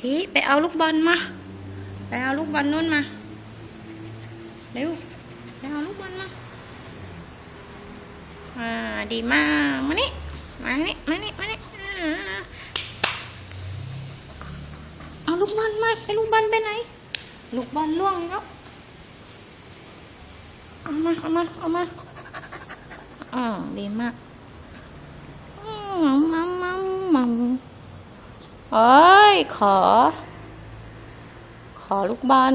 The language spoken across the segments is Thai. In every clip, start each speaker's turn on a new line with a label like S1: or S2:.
S1: ทีไปเอาลูกบอลมา ไปเอาลูกบอลนู่นมา เร็ว ไปเอาลูกบอลมาอ่าดีมาก มานี่ มานี่ มานี่ มานี่อ่าเอาลูกบอลมาไอ้ลูกบอลไปไหน ลูกบอลล่วงแล้วเอามา เอามา เอามาอ่าดีมากมัมมัมมัม เอ้ย ขอ ขอลูกบอล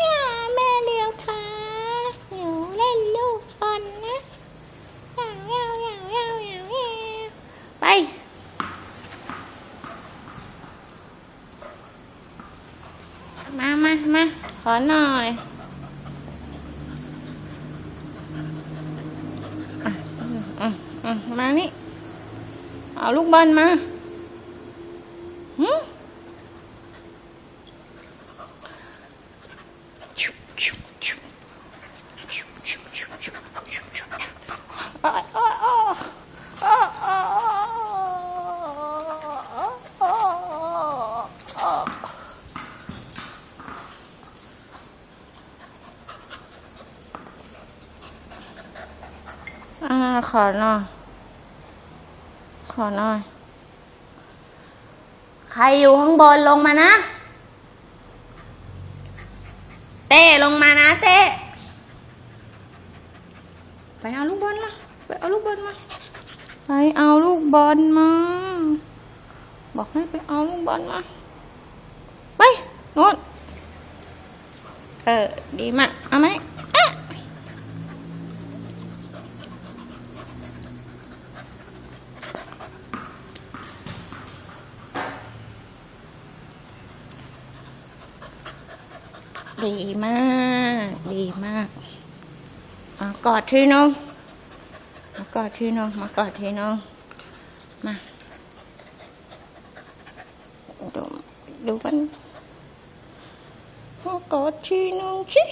S1: ย่าแม่เลี้ยวค่ะหนูเล่นลูกบอลนะยาวยาวยาวยาวยาวยาวไปมามามาขอหน่อยอะอืมอืมอืมมานี่ เอาลูกบอลมา ขอหน่อย ขอหน่อย ใครอยู่ข้างบนลงมานะ เต้ลงมานะเต้ ไปเอาลูกบอลมาไปเอาลูก ลมา ไปเอาลูกบอลมา บอกให้ไปเอาลูกบอลมา ไปโน่นเออ ดีมาก เอาไหมดีมาก ดีมากมากอดที่น้อง มากอดที่น้องมากอดที่น้องมาดูดูมันมากอดที่น้องชิ